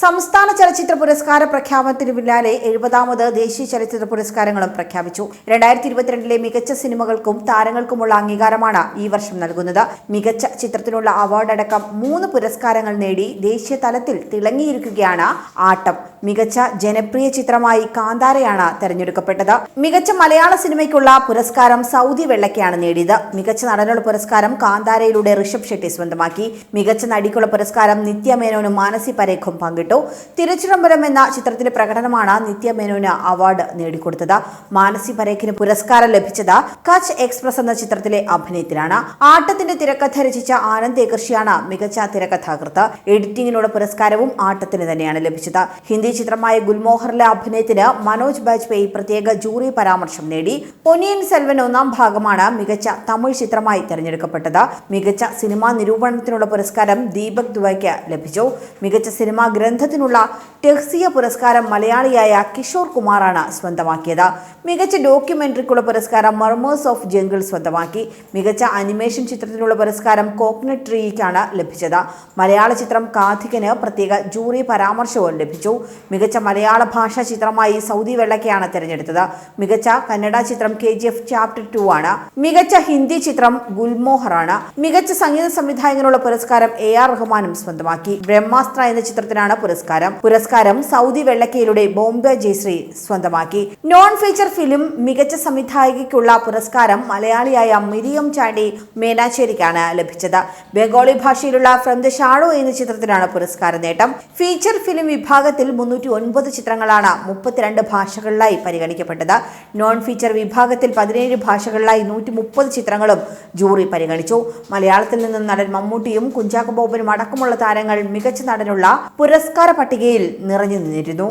സംസ്ഥാന ചലച്ചിത്ര പുരസ്കാര പ്രഖ്യാപനത്തിന് പിന്നാലെ എഴുപതാമത് ദേശീയ ചലച്ചിത്ര പുരസ്കാരങ്ങളും പ്രഖ്യാപിച്ചു. രണ്ടായിരത്തി ഇരുപത്തിരണ്ടിലെ മികച്ച സിനിമകൾക്കും താരങ്ങൾക്കുമുള്ള അംഗീകാരമാണ് ഈ വർഷം നൽകുന്നത്. മികച്ച ചിത്രത്തിനുള്ള അവാർഡ് അടക്കം മൂന്ന് പുരസ്കാരങ്ങൾ നേടി ദേശീയ തലത്തിൽ തിളങ്ങിയിരിക്കുകയാണ് ആട്ടം. മികച്ച ജനപ്രിയ ചിത്രമായി കാന്താരയാണ് തെരഞ്ഞെടുക്കപ്പെട്ടത്. മികച്ച മലയാള സിനിമയ്ക്കുള്ള പുരസ്കാരം സൗദി വെള്ളയ്ക്കാണ് നേടിയത്. മികച്ച നടനുള്ള പുരസ്കാരം കാന്താരയിലൂടെ ഋഷഭ് ഷെട്ടി സ്വന്തമാക്കി. മികച്ച നടിക്കുള്ള പുരസ്കാരം നിത്യ മേനോനും മാനസി പരേഖും പങ്കിട്ടു. തിരുച്ചിറമ്പലം എന്ന ചിത്രത്തിന്റെ പ്രകടനമാണ് നിത്യ മേനോന് അവാർഡ് നേടിക്കൊടുത്തത്. മാനസി പരേഖിന് പുരസ്കാരം ലഭിച്ചത് കച്ച് എക്സ്പ്രസ് എന്ന ചിത്രത്തിലെ അഭിനയത്തിലാണ്. ആട്ടത്തിന്റെ തിരക്കഥ രചിച്ച ആനന്ദ് ഏകർഷിയാണ് മികച്ച തിരക്കഥാകൃത്ത്. എഡിറ്റിംഗിനുള്ള പുരസ്കാരവും ആട്ടത്തിന് തന്നെയാണ് ലഭിച്ചത്. ഹിന്ദി ചിത്രമായ ഗുൽമോഹറിലെ അഭിനയത്തിന് മനോജ് ബാജ്പേയി പ്രത്യേക ജൂറി പരാമർശം നേടി. പൊന്നിയൻ സെൽവൻ ഒന്നാം ഭാഗമാണ് മികച്ച തമിഴ് ചിത്രമായി തിരഞ്ഞെടുക്കപ്പെട്ടത്. മികച്ച സിനിമാ നിരൂപണത്തിനുള്ള പുരസ്കാരം ദീപക് ദുബൈക്ക് ലഭിച്ചു. മികച്ച സിനിമാ ഗ്രന്ഥത്തിനുള്ള ടെഹ്സിയ പുരസ്കാരം മലയാളിയായ കിഷോർ കുമാറാണ് സ്വന്തമാക്കിയത്. മികച്ച ഡോക്യുമെന്ററിക്കുള്ള പുരസ്കാരം മർമേഴ്സ് ഓഫ് ജംഗിൾ സ്വന്തമാക്കി. മികച്ച അനിമേഷൻ ചിത്രത്തിനുള്ള പുരസ്കാരം കോക്കനട്ട് ട്രീക്കാണ് ലഭിച്ചത്. മലയാള ചിത്രം കാഥികന് പ്രത്യേക ജൂറി പരാമർശവും ലഭിച്ചു. മികച്ച മലയാള ഭാഷാ ചിത്രമായി സൗദി വെള്ളക്കയാണ് തിരഞ്ഞെടുത്തത്. മികച്ച കന്നഡ ചിത്രം K G F chapter two ആണ്. മികച്ച ഹിന്ദി ചിത്രം ഗുൽമോഹറാണ് മികച്ച സംഗീത സംവിധായകനുള്ള പുരസ്കാരം എ ആർ റഹ്മാനും സ്വന്തമാക്കി. ബ്രഹ്മാസ്ത്ര എന്ന ചിത്രത്തിനാണ് പുരസ്കാരം. പുരസ്കാരം സൗദി വെള്ളക്കയിലൂടെ ബോംബെ ജയശ്രീ സ്വന്തമാക്കി. നോൺ ഫീച്ചർ ഫിലിം മികച്ച സംവിധായികയ്ക്കുള്ള പുരസ്കാരം മലയാളിയായ മിരിയം ചാണ്ടി മേനാച്ചേരിക്കാണ് ലഭിച്ചത്. ബംഗാളി ഭാഷയിലുള്ള ഫ്രം ദ ഷാഡോ എന്ന ചിത്രത്തിനാണ് പുരസ്കാര നേട്ടം. ഫീച്ചർ ഫിലിം വിഭാഗത്തിൽ മുന്നൂറ്റി ഒൻപത് ചിത്രങ്ങളാണ് മുപ്പത്തിരണ്ട് ഭാഷകളിലായി പരിഗണിക്കപ്പെട്ടത്. നോൺ ഫീച്ചർ വിഭാഗത്തിൽ പതിനേഴ് ഭാഷകളിലായി നൂറ്റി മുപ്പത് ചിത്രങ്ങളും ജൂറി പരിഗണിച്ചു. മലയാളത്തിൽ നിന്നും നടൻ മമ്മൂട്ടിയും കുഞ്ചാക്കോ ബോബനും അടക്കമുള്ള താരങ്ങൾ മികച്ച നടനുള്ള പുരസ്കാര പട്ടികയിൽ നിറഞ്ഞു നിന്നിരുന്നു.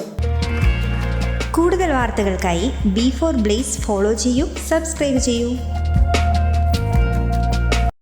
കൂടുതൽ വാർത്തകൾക്കായി ബി ഫോർ ബ്ലേസ് ഫോളോ ചെയ്യൂ സബ്സ്ക്രൈബ് ചെയ്യൂ.